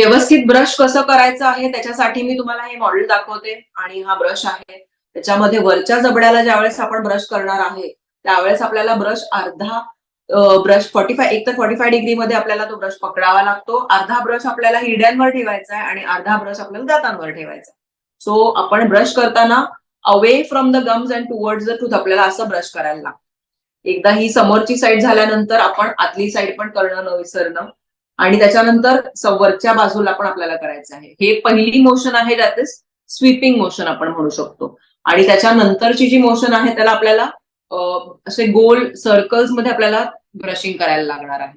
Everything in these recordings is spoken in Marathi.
व्यवस्थित ब्रश कसं करायचं आहे त्याच्यासाठी मी तुम्हाला हे मॉडेल दाखवते. आणि हा ब्रश आहे. त्याच्यामध्ये वरच्या जबड्याला ज्यावेळेस आपण ब्रश करणार आहे त्यावेळेस आपल्याला ब्रश अर्धा ब्रश फॉर्टी फाय एक तर फॉर्टी फाय डिग्री मध्ये आपल्याला तो ब्रश पकडावा लागतो. अर्धा ब्रश आपल्याला हिरड्यांवर ठेवायचा आहे आणि अर्धा ब्रश आपल्याला दातांवर ठेवायचा सो आपण ब्रश करताना away from the gums and towards the tooth आपल्याला असं ब्रश करायला लागतं. एकदा ही समोरची साईड झाल्यानंतर आपण आतली साईड पण करणं न विसरणं. आणि त्याच्यानंतर वरच्या बाजूला पण आपल्याला करायचं आहे. हे पहिली मोशन आहे दॅट इज स्वीपिंग मोशन आपण म्हणू शकतो. आणि त्याच्यानंतरची जी मोशन आहे त्याला आपल्याला असे गोल सर्कल्समध्ये आपल्याला ब्रशिंग करायला लागणार आहे.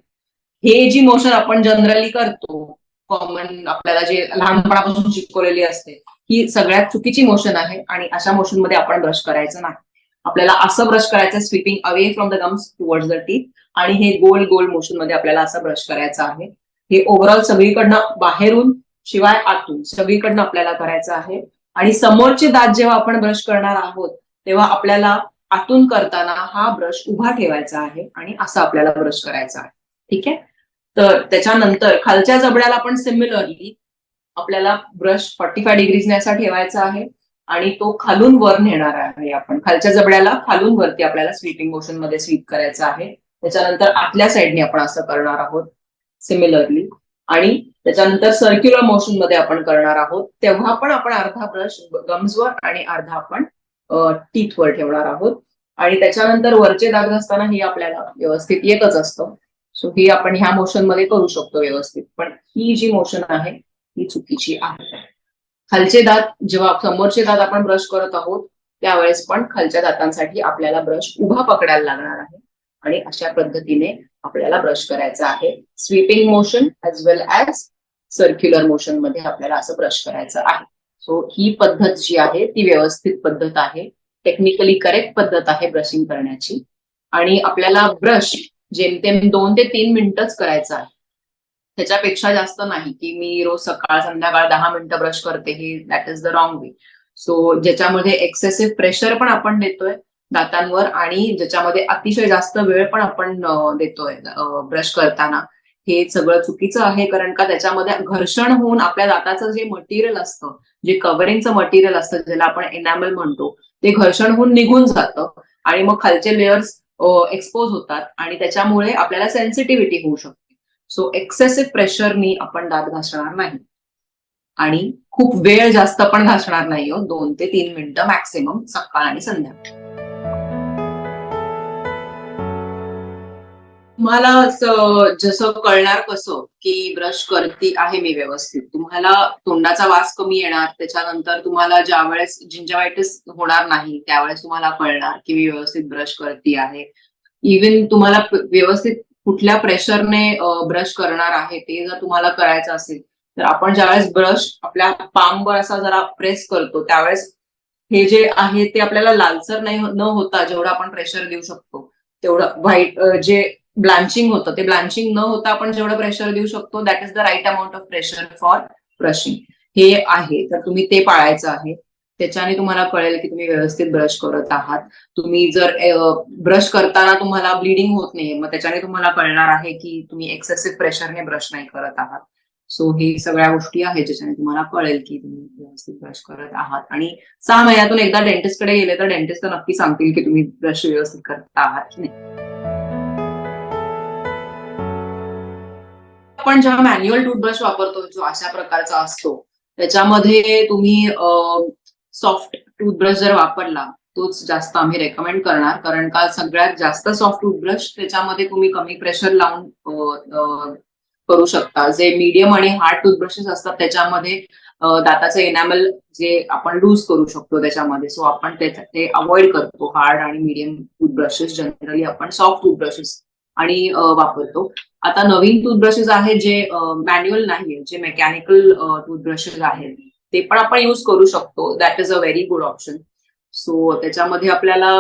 हे जी मोशन आपण जनरली करतो कॉमन आपल्याला जे लहानपणापासून शिकवलेली असते ही सगळ्यात चुकीची मोशन आहे आणि अशा मोशनमध्ये आपण ब्रश करायचं नाही. आपल्याला असं ब्रश करायचं sweeping away from the gums towards the teeth आणि हे गोल गोल मोशनमध्ये आपल्याला असं ब्रश करायचं आहे. हे ओव्हरऑल सगळीकडनं बाहेरून शिवाय आतून सगळीकडनं आपल्याला करायचं आहे. आणि समोरचे दात जेव्हा आपण ब्रश करणार आहोत तेव्हा आपल्याला आतून करताना हा ब्रश उभा ठेवायचा आहे आणि असा आपल्याला ब्रश करायचा आहे. ठीक आहे? तर त्याच्यानंतर खालच्या जबड्याला पण सिमिलरली आपल्याला ब्रश फॉर्टी फाय डिग्रीजने असा ठेवायचा आहे. आणि तो खालून वर नेणार आहे आपण. खालच्या जबड्याला खालून वरती आपल्याला स्वीपिंग मोशनमध्ये स्वीप करायचं आहे. त्याच्यानंतर आतल्या साईडने आपण असं करणार आहोत सिमिलरली आणि त्याच्यानंतर सर्क्युलर मोशनमध्ये आपण करणार आहोत. तेव्हा पण आपण अर्धा ब्रश गम्सवर आणि अर्धा आपण टीथवर ठेवणार आहोत. आणि त्याच्यानंतर वरचे दाग असताना हे आपल्याला व्यवस्थित येतच असतं. सो ही आपण ह्या मोशनमध्ये करू शकतो व्यवस्थित. पण ही जी मोशन आहे ही चुकीची आहे. खालचे दात जेव्हा समोरचे दात आपण ब्रश करत आहोत त्यावेळेस पण खालच्या दातांसाठी आपल्याला ब्रश उभा पकडायला लागणार आहे. आणि अशा पद्धतीने आपल्याला ब्रश करायचं आहे. Sweeping motion as well as circular मोशनमध्ये आपल्याला असं ब्रश करायचं आहे. सो ही पद्धत जी आहे ती व्यवस्थित पद्धत आहे. टेक्निकली करेक्ट पद्धत आहे ब्रशिंग करण्याची. आणि आपल्याला ब्रश जेमतेम दोन ते तीन मिनिटच करायचं आहे. त्याच्यापेक्षा जास्त नाही की मी रोज सकाळ संध्याकाळ दहा मिनिटं ब्रश करते हे that is the wrong way so ज्याच्यामध्ये एक्सेसिव्ह प्रेशर पण आपण देतोय दातांवर आणि ज्याच्यामध्ये अतिशय जास्त वेळ पण आपण देतोय ब्रश करताना. हे सगळं चुकीचं आहे कारण का त्याच्यामध्ये घर्षण होऊन आपल्या दाताचं जे मटेरियल असतं जे कव्हरिंगचं मटेरियल असतं ज्याला आपण एनॅमल म्हणतो ते घर्षण होऊन निघून जातं आणि मग खालचे लेयर्स एक्सपोज होतात आणि त्याच्यामुळे आपल्याला सेन्सिटिव्हिटी होऊ शकते. सो एक्सेसिव्ह प्रेशरनी आपण दात घासणार नाही. आणि खूप वेळ जास्त पण घासणार नाही हो दोन ते तीन मिनिटं मॅक्सिमम सकाळ आणि संध्याकाळ तुम्हाला असं जसं कळणार कसं की ब्रश करती आहे मी व्यवस्थित. तुम्हाला तोंडाचा वास कमी येणार त्याच्यानंतर तुम्हाला ज्या वेळेस जिंजावायटिस होणार नाही त्यावेळेस तुम्हाला कळणार की मी व्यवस्थित ब्रश करती आहे. इव्हन तुम्हाला व्यवस्थित कुठल्या प्रेशरने ब्रश करणार आहे ते जर तुम्हाला करायचं असेल तर आपण ज्यावेळेस ब्रश आपल्या पामवर असा जरा प्रेस करतो त्यावेळेस हे जे आहे ते आपल्याला लालसर नाही हो-, न होता जेवढं आपण प्रेशर देऊ शकतो तेवढं व्हाईट जे ब्लांचिंग होतं ते ब्लांचिंग न होता आपण जेवढं प्रेशर देऊ शकतो that is the right amount of pressure for brushing हे आहे तर तुम्ही ते पाळायचं आहे. त्याच्याने तुम्हाला कळेल की तुम्ही व्यवस्थित ब्रश करत आहात. तुम्ही जर ब्रश करताना तुम्हाला ब्लिडिंग होत नाही मग त्याच्याने तुम्हाला कळणार आहे की तुम्ही एक्सेसिव्ह प्रेशरने ब्रश नाही करत आहात. सो हे सगळ्या गोष्टी आहेत ज्याच्याने तुम्हाला कळेल की तुम्ही व्यवस्थित ब्रश करत आहात. आणि सहा महिन्यातून एकदा डेंटिस्टकडे गेले तर डेंटिस्ट तर नक्की सांगतील की तुम्ही ब्रश व्यवस्थित करत आहात की नाही. आपण जेव्हा मॅन्युअल टूथब्रश वापरतो जो अशा प्रकारचा असतो त्याच्यामध्ये तुम्ही सॉफ्ट टूथब्रश जर वापरला तोच जास्त आम्ही रेकमेंड करणार. कारण का सगळ्यात जास्त सॉफ्ट टूथब्रश त्याच्यामध्ये तुम्ही कमी प्रेशर लावून करू शकता. जे मीडियम आणि हार्ड टूथब्रशेस असतात त्याच्यामध्ये दाताचं एनॅमल जे आपण लूज करू शकतो त्याच्यामध्ये. सो आपण ते ते अवॉइड करतो. हार्ड आणि मीडियम टूथब्रशेस जनरली आपण सॉफ्ट टूथब्रशेस आणि वापरतो. आता नवीन टूथब्रशेस आहेत जे मॅन्युअल नाहीये जे मेकॅनिकल टूथब्रशेस आहेत. ते पण आपण युज करू शकतो. That is a very good option so त्याच्यामध्ये आपल्याला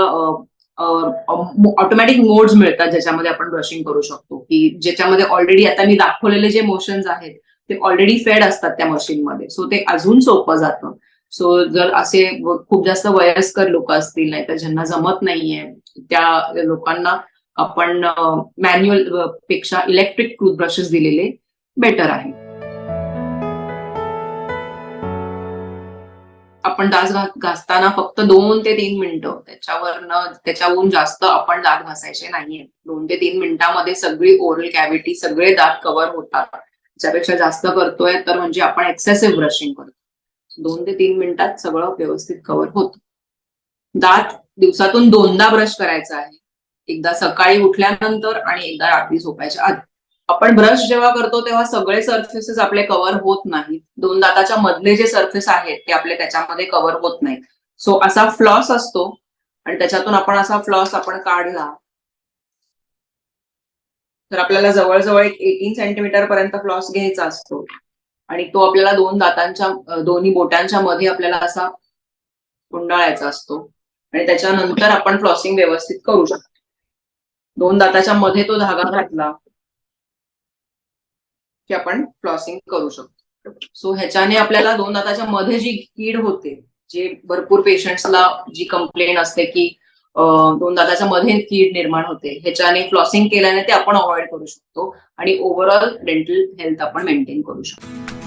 ऑटोमॅटिक मोड्स मिळतात ज्याच्यामध्ये आपण ब्रशिंग करू शकतो. की ज्याच्यामध्ये ऑलरेडी आता मी दाखवलेले जे मोशन्स आहेत ते ऑलरेडी फेड असतात त्या मशीनमध्ये सो ते अजून सोपं जातं. सो जर असे खूप जास्त वयस्कर लोक असतील नाही तर ज्यांना जमत नाहीये त्या लोकांना आपण मॅन्युअलपेक्षा इलेक्ट्रिक टूथब्रशेस दिलेले बेटर आहे. आपण दास घासताना फक्त दोन ते तीन मिनिटं. त्याच्यावरनं त्याच्याहून जास्त आपण दात घासायचे नाहीये. दोन ते तीन मिनिटांमध्ये सगळी ओरल कॅव्हिटी सगळे दात कव्हर होतात. त्याच्यापेक्षा जास्त करतोय तर म्हणजे आपण एक्सेसिव्ह ब्रशिंग करतो. दोन ते तीन मिनिटात सगळं व्यवस्थित कव्हर होतं. दात दिवसातून दोनदा ब्रश करायचा आहे. एकदा सकाळी उठल्यानंतर आणि एकदा रात्री झोपायच्या आधी. आपण ब्रश जेव्हा करतो तेव्हा सगळे सर्फेसेस आपले कव्हर होत नाहीत. दोन दाताच्या मधले जे सर्फेस आहेत ते आपले त्याच्यामध्ये कव्हर होत नाहीत. सो असा फ्लॉस असतो आणि त्याच्यातून आपण असा फ्लॉस आपण काढला तर आपल्याला जवळजवळ एक एटीन सेंटीमीटर पर्यंत फ्लॉस घ्यायचा असतो. आणि तो आपल्याला दोन दातांच्या दोन्ही बोटांच्या मध्ये आपल्याला असा गुंडाळायचा असतो. आणि त्याच्यानंतर आपण फ्लॉसिंग व्यवस्थित करू शकतो. दोन दाताच्या मध्ये तो धागा घातला की आपण फ्लॉसिंग करू शकतो. सो ह्याच्याने आपल्याला दोन दाताच्या मध्ये जी कीड होते जे भरपूर पेशंट्सला जी कंप्लेंट असते की दोन दाताच्या मध्ये कीड निर्माण होते ह्याच्याने फ्लॉसिंग केल्याने ते आपण अवॉइड करू शकतो आणि ओव्हरऑल डेंटल हेल्थ आपण मेंटेन करू शकतो.